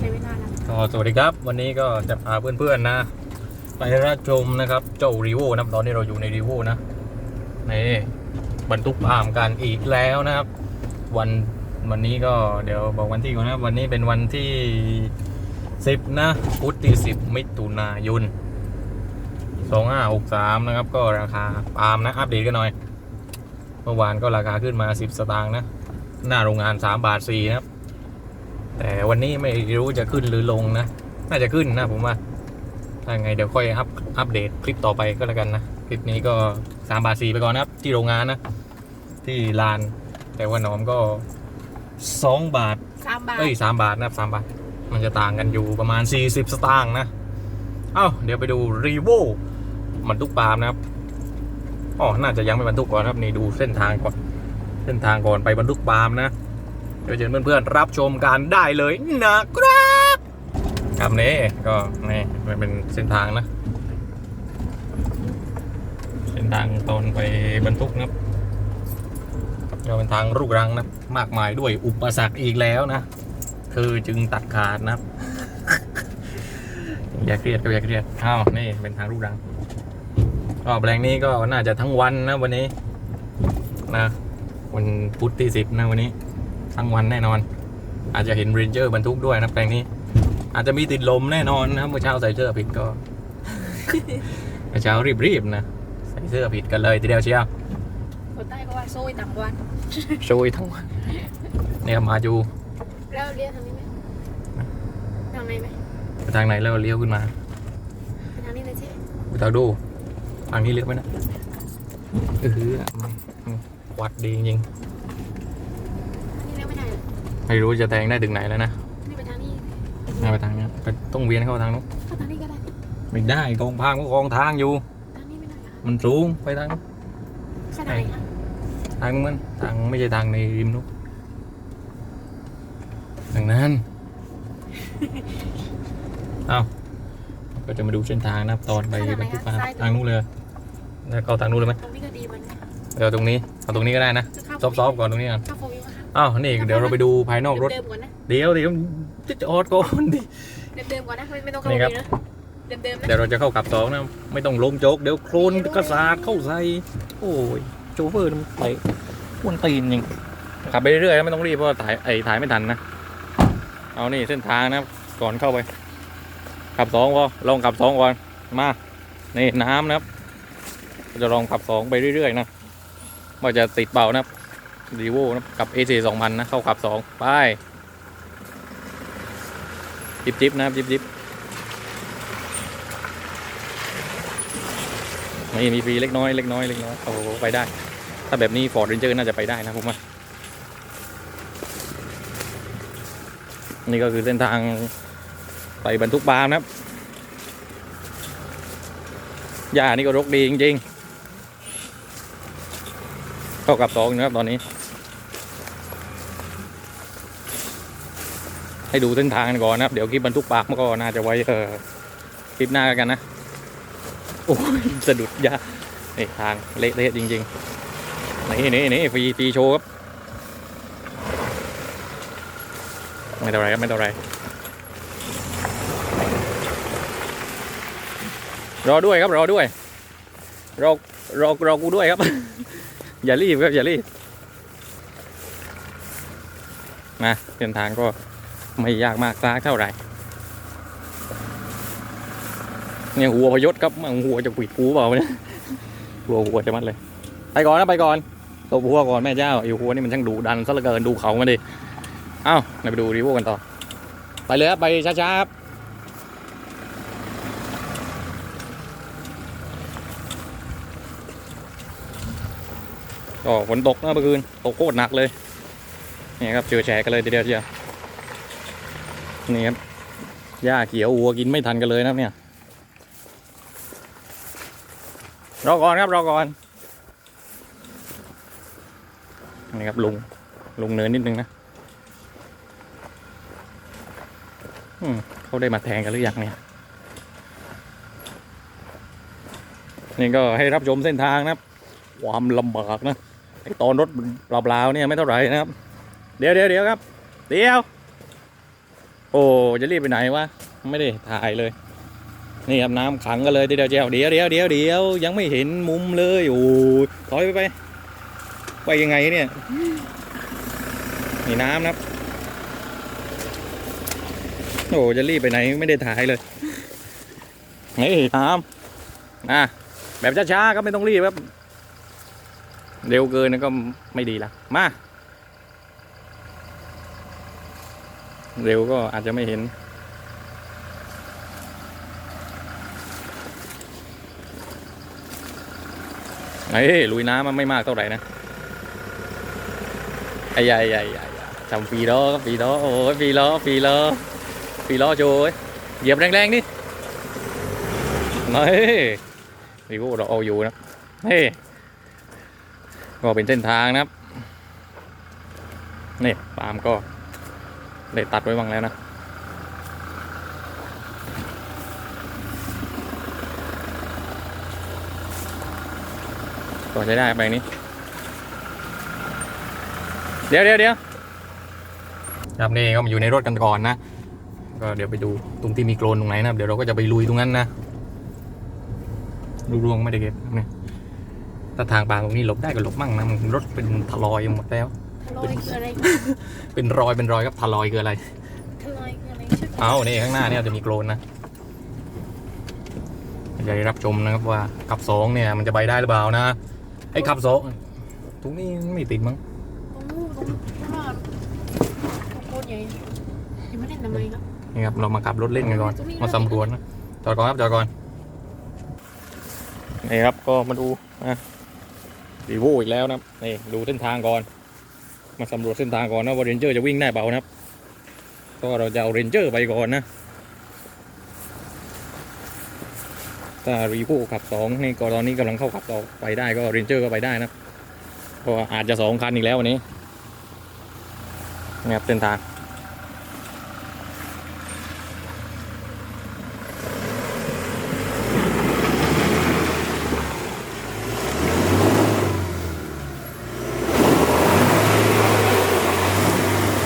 ใช้เวลานะก็สวัสดีครับ วันนี้ก็จะพาเพื่อนๆนะ ไปรับชมนะครับ เจ้ารีโวนะตอนนี้เราอยู่ในรีโวนะนี่บรรทุกพามกันอีกแล้วนะครับ วันวันนี้ก็เดี๋ยวบอกวันที่ก่อนนะวันนี้เป็นวันที่ 10 นะพุธที่ 10 มิถุนายน2563 นะครับ ก็ราคาปาล์มนะ อัปเดตกันหน่อย เมื่อวานก็ราคาขึ้นมา 10 สตางค์นะ หน้าโรงงาน 3 บาท4นะครับ แต่วันนี้ไม่รู้จะขึ้นหรือลงนะ น่าจะขึ้นนะผมว่าถ้าไงเดี๋ยวค่อยอัพอัปเดตคลิปต่อไปก็แล้วกันนะ คลิปนี้ก็3บาท4ไปก่อนนะครับ ที่โรงงานนะ ที่ลาน แต่ว่าหนอมก็2บาทสามบาทเอ้ยสามบาทนะครับสามบาท มันจะต่างกันอยู่ประมาณ 40 สตางค์นะเอ้าเดี๋ยวไปดูรีโวบรรทุกปาล์มนะครับอ๋อน่าจะยังไม่บรรทุกก่อนครับนี่ดูเส้นทางก่อน เส้นทางก่อนไปบรรทุกปาล์มนะ เดี๋ยวเชิญเพื่อนๆรับชมกันได้เลยนะครับครับนี่ก็นี่มันเป็นเส้นทางนะ เส้นทางตอนไปบรรทุกนะครับก็เป็นทางลูกรังนะมากมายด้วยอุปสรรคอีกแล้วนะคือจึงตัดขาดนะครับ อย่าเครียดก็อย่าเครียดอ้าวนี่เป็นทางลูกรังก็แปลงนี้ก็น่าจะทั้งวันนะวันนี้นะวันพุธที่สิบนะวันนี้ ทั้งวันแน่นอน อาจจะเห็นเรนเจอร์บรรทุกด้วยนะแปลงนี้ อาจจะมีติดลมแน่นอนนะครับเมื่อเช้าใส่เสื้อผิดก็เมื่อเช้ารีบๆนะใส่เสื้อผิดกันเลยทีเดียวเชียวคนใต้ก็ว่าโซ่ยต่างวันโชยทั้งวันเนี่ยมาอยู่แล้วเรียกทางนี้ไหมทางไหนไหมไปทางไหนแล้วเลี้ยวขึ้นมาไปทางนี้เลยสิไปทางดูทางนี้เลี้ยวไหมนะเออวัดดีจริง ทางนี้เรียกไม่ ได้เหรอๆไม่รู้จะแทงได้ถึงไหนแล้วนะนี่ไปทางนี้น่าไปทางนี้ไปต้องเวียนเข้าทางนู้นเข้าทางนี้ก็ได้ ไม่ได้กองพางก็กองทางอยู่ ทางนี้ไม่ได้เหรอมันสูงไปทางแค่ไหนคะทางนู้นมันทางไม่ใช่ทางในริมนู้นดังนั้น เอาก็จะมาดูเส้นทางนะครับตอนไปบรรทุกปลาทางนู้นเลยแล้วเข้าทางนู้นเลยไหมตรงนี้ก็ดีมันนะเดี๋ยวตรงนี้เอาตรงนี้ก็ได้นะจะเข้าซอฟๆก่อนตรงนี้ก่อน เข้าโฟวิวค่ะ อ้าวนี่เดี๋ยวเราไปดูภายนอกรถ เดิมๆก่อนนะ เดี๋ยวเดี๋ยวจะจอดก่อนดิ เดิมๆก่อนนะไม่ไม่ต้องเข้านี่โฟครับวิวนะเดิมๆนะ เดี๋ยวเราจะเข้ากับสองนะ ไม่ต้องลงโจกเดี๋ยวโคลนกระสาดเข้าใส่โอ้ยโจเฟอร์มันไปอ้วนตีนจริงขับไปเรื่อยๆนะไม่ต้องรีบเพราะว่าถ่ายไอ้ถ่ายไม่ทันนะ เอานี่เส้นทางนะครับก่อนเข้าไป ขับสองพอลองขับสองก่อนมานี่น้ำนะครับจะลองขับสองไปเรื่อยๆนะว่าจะติดเบานะครับ ดีโวนะกับ AC สองพันนะ เข้าขับสองไป จิบจิบนะครับจิบจิบมีมีฟรีเล็กน้อยเล็กน้อยเล็กน้อย โอ้โห ไปได้ ถ้าแบบนี้ฟอร์ดเรนเจอร์น่าจะไปได้นะผมว่า นี่ก็คือเส้นทางไปบรรทุกปาล์มนะครับหญ้านี่ก็รกดีจริงๆเท่ากับสองนะครับตอนนี้ ให้ดูเส้นทางกันก่อนนะครับ เดี๋ยวคลิปบรรทุกปาล์มก็น่าจะไว้เออคลิปหน้ากันนะ โอ้ยสะดุดยานี่ทางเละเทะจริงๆนี่นี่นี่ฟรีฟรีโชว์ครับ ไม่เท่าไรครับ ไม่เท่าไรรอด้วยครับรอด้วยรอรอรอกูด้วยครับ อย่ารีบครับอย่ารีบนะเส้นทางก็ ไม่ยากมากสักเท่าไหร่เนี่ยหัวพยศครับมันหัวจะปิดหูเปล่าเนี่ยหัวหัวจะมัดเลย ไปก่อนนะไปก่อนตบหัวก่อนแม่เจ้าไอ้หัวนี่มันช่างดุดันซะเหลือเกินดูเขามาดิเอ้าไปดูรีวิวกันต่อ ไปเลยครับไปช้าๆครับก็ฝนตกเมื่อคืนตกโคตรหนักเลยนี่ครับเจอแฉกันเลยทีเดียวเชียว นี่ครับหญ้าเขียววัวกินไม่ทันกันเลยนะครับเนี่ยรอก่อนครับรอก่อนนี่ครับลุงลุงเนินนิดนึงนะอืมเขาได้มาแทงกันหรือยังเนี่ยนี่ก็ให้รับชมเส้นทางนะครับ ความลำบากนะตอนรถเปล่าๆเนี่ยไม่เท่าไหร่นะครับ เดี๋ยวเดี๋ยวเดี๋ยวครับ เดี๋ยว โอ้จะรีบไปไหนวะไม่ได้ถ่ายเลย นี่ครับน้ำขังกันเลยเดียวเจียวเดี๋ยวเดี๋ยวเดี๋ยวเดี๋ยวยังไม่เห็นมุมเลยโอ้ถอยไปไปไปยังไงเนี่ยนี่น้ำนะครับโอ้จะรีบไปไหนไม่ได้ถ่ายเลยนี่น้ำนะแบบช้าๆก็ไม่ต้องรีบครับ เร็วเกินก็ไม่ดีละมา เร็วก็อาจจะไม่เห็นเฮ้ลุยน้ำมันไม่มากเท่าไหร่นะไอ้ใหญ่ใหญ่ใหญ่ทำฟีล้อฟีล้อโอ้ยฟีล้อฟีล้อฟีล้อโจ้ยเหยียบแรงๆดิเฮ้ยนี่พวกเราเอาอยู่นะเฮ้ยก็เป็นเส้นทางนะครับนี่ปามก็ ได้ตัดไว้บ้างแล้วนะก็ใช้ได้แปลงนี้ เดี๋ยวเดี๋ยวเดี๋ยวครับนี่ก็มาอยู่ในรถกันก่อนนะก็เดี๋ยวไปดูตรงที่มีโคลนตรงไหนนะเดี๋ยวเราก็จะไปลุยตรงนั้นนะลูกรวงไม่ได้เก็บเนี่ยถ้าทางปางตรงนี้หลบได้ก็หลบมั่งนะมันรถเป็นทลอยหมดแล้ว ลอยคืออะไรเป็นรอยเป็นรอยครับทลอยคืออะไรทะลอยคืออะไรช่วยเอานี่ข้างหน้าเนี่ยจะมีโคลนนะจะได้รับชมนะครับว่าขับสองเนี่ยมันจะไปได้หรือเปล่านะไอ้ขับสองตรงนี้ไม่ติดมั้งตรงนู้นตรงข้างหน้าตรงโคตรใหญ่ยังไม่ได้ทำไมครับนี่ครับเรามาขับรถเล่นกันก่อนมาสำรวจนะจอดก่อนครับจอดก่อนนี่ครับก็มาดูนะรีวิวอีกแล้วนะครับนี่ดูเส้นทางก่อน มาสำรวจเส้นทางก่อนนะว่าเรนเจอร์จะวิ่งได้เปล่านะครับก็เราจะเอาเรนเจอร์ไปก่อนนะถ้ารีวิวขับสองนี่ก็ตอนนี้กำลังเข้าขับต่อไปได้ก็เรนเจอร์ก็ไปได้นะครับเพราะอาจจะสองคันอีกแล้ววันนี้นะครับเส้นทาง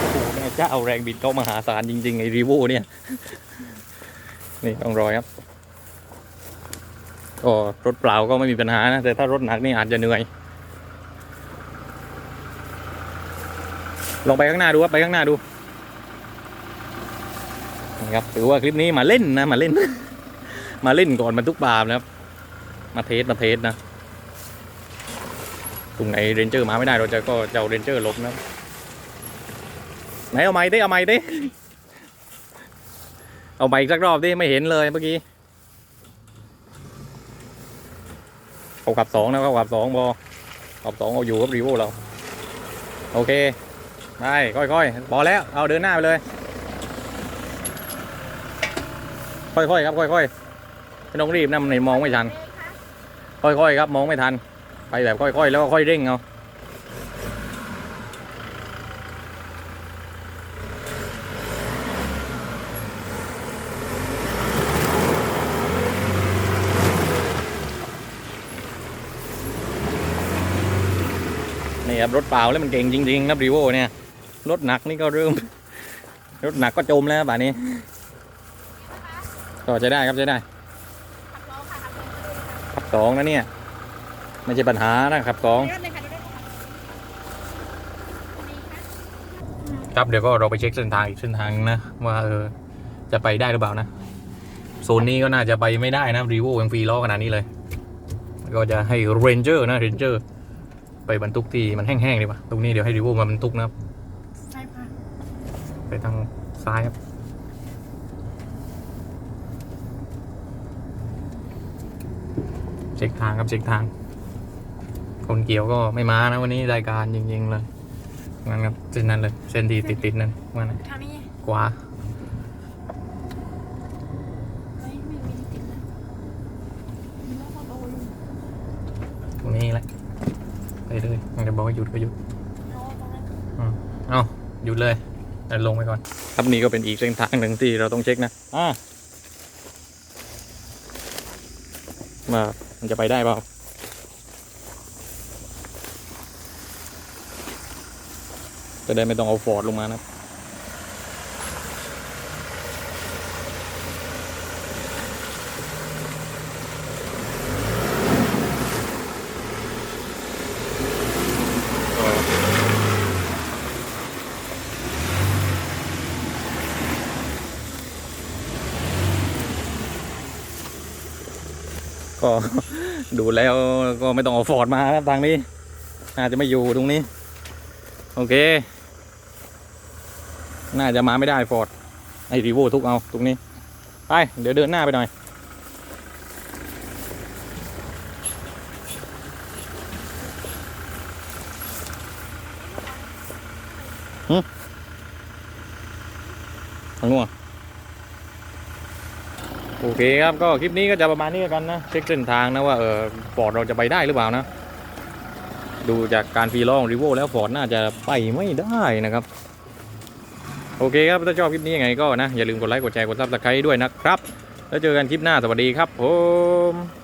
โอ้โหแม่เจ้าแรงบิดเขามหาศาลจริงๆไอ้รีโวเนี่ย นี่ต้องรอยครับก็รถเปล่าก็ไม่มีปัญหานะ แต่ถ้ารถหนักนี่อาจจะเหนื่อย ลองไปข้างหน้าดูครับไปข้างหน้าดูนี่ครับถือว่าคลิปนี้มาเล่นนะมาเล่น มาเล่นก่อนบรรทุกปาล์มนะครับ มาเทสมาเทสนะตรงไหนเรนเจอร์มาไม่ได้เราจะก็จะเอาเรนเจอร์ลบนะครับ ไหนเอาไม้ดิเอาไม้ดิเอาไม้อีกสักรอบดิไม่เห็นเลยเมื่อกี้เขาขับสองนะเขาขับสองบอขับสองเอาอยู่กับรีโวเรา โอเคได้ค่อยๆพอแล้วเอาเดินหน้าไปเลย ค่อยๆครับค่อยๆไม่ต้องรีบนะมันมองไม่ทัน ค่อยๆครับมองไม่ทัน ไปแบบค่อยๆ แล้วก็ค่อยเร่งเอา ครับรถเปล่าแล้วมันเก่งจริงๆนะรีโวเนี่ยรถหนักนี่ก็เริ่ม รถหนักก็จมแล้วป่านี้ก็จะได้ครับจะได้ขับสองนะเนี่ยไม่ใช่ปัญหานะขับสองรถเลยค่ะรถเลยค่ะดีค่ะครับเดี๋ยวก็เราไปเช็คเส้นทางอีกเส้นทางนะว่าเออจะไปได้หรือเปล่านะโซนนี้ก็น่าจะไปไม่ได้นะรีโวยังฟรีล้อขนาดนี้เลย ก็จะให้เรนเจอร์นะเรนเจอร์ ไปบรรทุกที่มันแห้งๆดีกว่า ตรงนี้เดี๋ยวให้รีโวมาบรรทุกนะครับใช่ค่ะไปทางซ้ายครับ เช็คทางครับเช็คทาง คนเกี่ยวก็ไม่มานะวันนี้รายการจริงๆเลยงั้นครับเส้นนั้นเลย เส้นที่ติดๆนั่นว่านะทางนี้ขวา ไม่ไม่มีติดนะมีรถมาโดน ตรงนี้แหละไปเลยมันจะ บอกว่าหยุดก็หยุดรถตรงนั้นเอาหยุดเลยเดี๋ยวลงไปก่อน ครับนี่ก็เป็นอีกเส้นทางหนึ่งที่เราต้องเช็คนะอ่ามามันจะไปได้เปล่าจะได้ไม่ต้องเอาฟอร์ดลงมานะ ก็ดูแล้วก็ไม่ต้องเอาฟอร์ดมาครับทางนี้น่าจะไม่อยู่ตรงนี้ โอเค น่าจะมาไม่ได้ฟอร์ดไอรีโวทุกเอาตรงนี้ ไปเดี๋ยวเดินหน้าไปหน่อยทางนู้น โอเคครับก็คลิปนี้ก็จะประมาณนี้กันนะเช็คเส้นทางนะว่าเออฟอร์ดเราจะไปได้หรือเปล่านะ ดูจากการฟีลองรีโวแล้วฟอร์ดน่าจะไปไม่ได้นะครับ โอเคครับถ้าชอบคลิปนี้ยังไงก็นะอย่าลืมกดไลค์กดแชร์กดซับสไครต์ด้วยนะครับ แล้วเจอกันคลิปหน้าสวัสดีครับผม